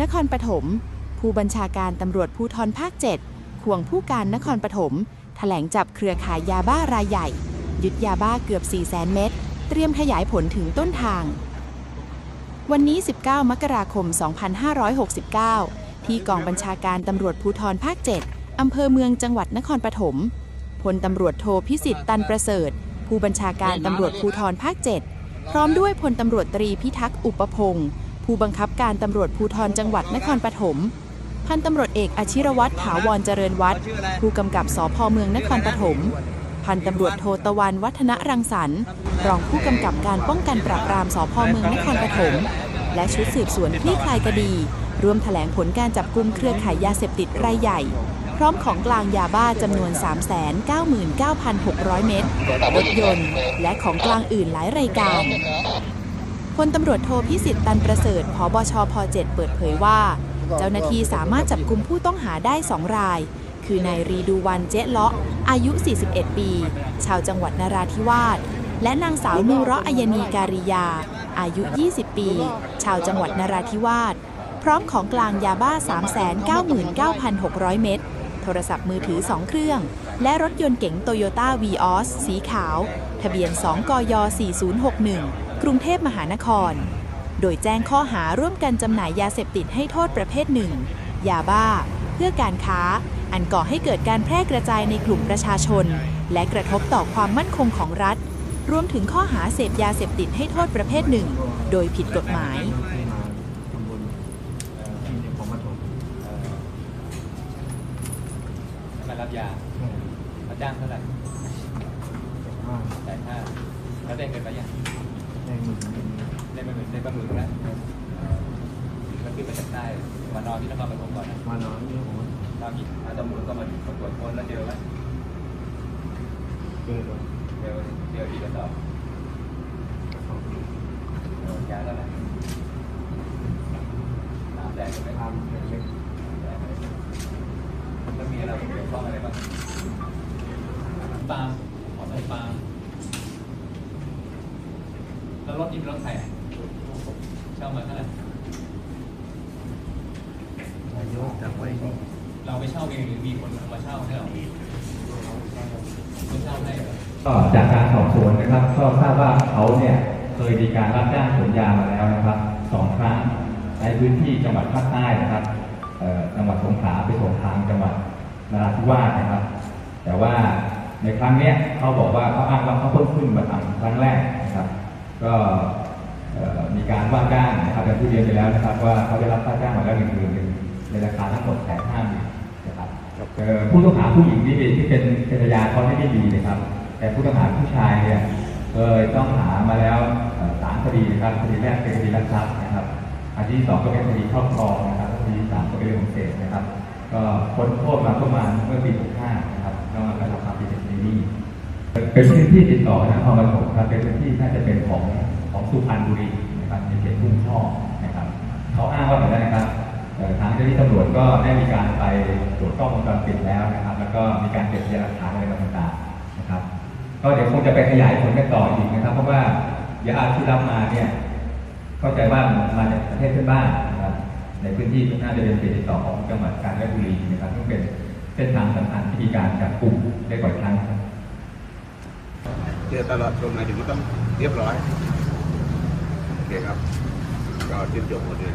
นครปฐม ผู้บัญชาการตำรวจภูธรภาค 7 ควงผู้การนครปฐมแถลงจับเครือข่ายยาบ้ารายใหญ่ ยึดยาบ้าเกือบ4 0 0 0 0 0 เม็ด เตรียมขยายผลถึงต้นทาง วันนี้ 19 มกราคม 2569 ที่กองบัญชาการตำรวจภูธรภาค 7 อำเภอเมืองจังหวัดนครปฐม พลตำรวจโทพิสิทธิ์ตันประเสริฐ ผู้บัญชาการตำรวจภูธรภาค 7 พร้อมด้วยพลตำรวจตรีพิทักษ์อุปพงศ์ ผู้บังคับการตำรวจภูธรจังหวัดนครปฐมพันตำรวจเอกอชิรวัตรถาวรเจริญวัฒน์ผู้กำกับสพเมืองนครปฐมพันตำรวจโทตะวันวัฒนรังสรรค์รองผู้กำกับการป้องกันปราบปรามสพเมืองนครปฐมและชุดสืบสวนคลี่คลายคดีร่วมแถลงผลการจับกลุ่มเครือข่ายยาเสพติดรายใหญ่ พร้อมของกลางยาบ้าจำนวน 399,600 เม็ดรถยนต์ และของกลางอื่นหลายรายการ พลตำรวจโทพิสิทธิ์ตันประเสริฐ ผบชพ7เปิดเผยว่า เจ้าหน้าที่สามารถจับกุมผู้ต้องหาได้ 2 ราย คือนายรีดูวันเจ๊เลาะ อายุ 41 ปี ชาวจังหวัดนราธิวาส และนางสาวนูเราะอัยนีการิยา อายุ 20 ปี ชาวจังหวัดนราธิวาส พร้อมของกลางยาบ้า 399,600 เม็ด โทรศัพท์มือถือ 2 เครื่อง และรถยนต์เก๋งโตโยต้าวีออสสีขาว ทะเบียน 2กย4061 กรุงเทพมหานคร โดยแจ้งข้อหาร่วมกันจำหน่ายยาเสพติดให้โทษประเภทหนึ่ง ยาบ้า เพื่อการค้า อันก่อให้เกิดการแพร่กระจายในกลุ่มประชาชน และกระทบต่อความมั่นคงของรัฐ รวมถึงข้อหาเสพยาเสพติดให้โทษประเภทหนึ่ง โดยผิดกฎหมายมารับยามาจ้างเท่าไหร่ว่าจ่ายค่าแล้วได้เงินมายัง ได้หมื่นได้มาหมื่นได้มาหมื่นแล้วก็ขึ้นมาจากใต้มานอนที่นครปฐมก่อนนะมานอนนี่ผมว่าตอนนี้ตำรวจก็มามาตรวจค้นแล้วเจอไหมเจอตัวเจอเจอที่กระสอบสองปีเออยาเท่าไหร่สามแสนใช่ไหมทำเล็กแล้วมีอะไรเกี่ยวข้องอะไรบ้างปาล์มขอใส่ปาล์มแล้ว รถนี่เป็นรถใครอะเช่ามาเท่าไหร่นายกจับไว้ก็เราไปเช่าเองหรือมีคนเอามาเช่าให้เราคนเช่าให้เหรอก็จากการสอบสวนนะครับ ก็ทราบว่าเขาเนี่ยเคยมีการรับจ้างขนยามาแล้วนะครับสองครั้งในพื้นที่จังหวัดภาคใต้นะครับเอ่อจังหวัดสงขลาไปส่งทางจังหวัดนราธิวาสนะครับ แต่ว่าในครั้งเนี้ยเขาบอกว่าเขาอ้างว่าเขาเพิ่งขึ้นมาทำครั้งแรกนะครับ ก็มีการว่าจ้างนะครับอย่างที่เรียนไปแล้วนะครับ ว่าเขาได้รับค่าจ้างมาแล้วหนึ่งหมื่นหนึ่งในราคาทั้งหมดแสนห้าหมื่นนะครับผู้ต้องหาผู้หญิงที่ที่เป็นเป็นพยาเขาไม่ได้ดีนะครับ แต่ผู้ต้องหาผู้ชายเนี่ยเคยต้องหามาแล้วสามคดีนะครับคดีแรกเป็นคดีลักทรัพย์นะครับอันที่สองก็เป็นคดีครอบครองนะครับคดีที่สามก็เป็นเรื่องของเสพนะครับ ก็พ้นโทษมาประมาณเมื่อปี65นะครับก็มากระทำความผิดในนี้ เป็นพื้นที่ติดต่อนะครปฐมครับเป็นพื้นที่น่าจะเป็นของของสุพรรณบุรีนะครับในเขตทุ่งช่อนะครับเขาอ้างว่าแบบนั้นนะครับทางเจ้าหน้าที่ตำรวจก็ได้มีการไปตรวจกล้องวงจรปิดแล้วนะครับ แล้วก็มีการเก็บพยานหลักฐานอะไรต่างๆนะครับ ก็เดี๋ยวคงจะไปขยายผลกันต่ออีกนะครับ เพราะว่ายาที่รับมาเนี่ยเข้าใจว่ามาจากประเทศเพื่อนบ้านนะครับในพื้นที่น่าจะเป็นเขตติดต่อของจังหวัดกาญจนบุรีนะครับซึ่งเป็นเส้นทางสำคัญที่มีการจับกลุ่มได้บ่อยครั้ง เจอตลอดจนมาถึงต้องเรียบร้อย โอเคครับ ก็จิ้นจบหมดเลย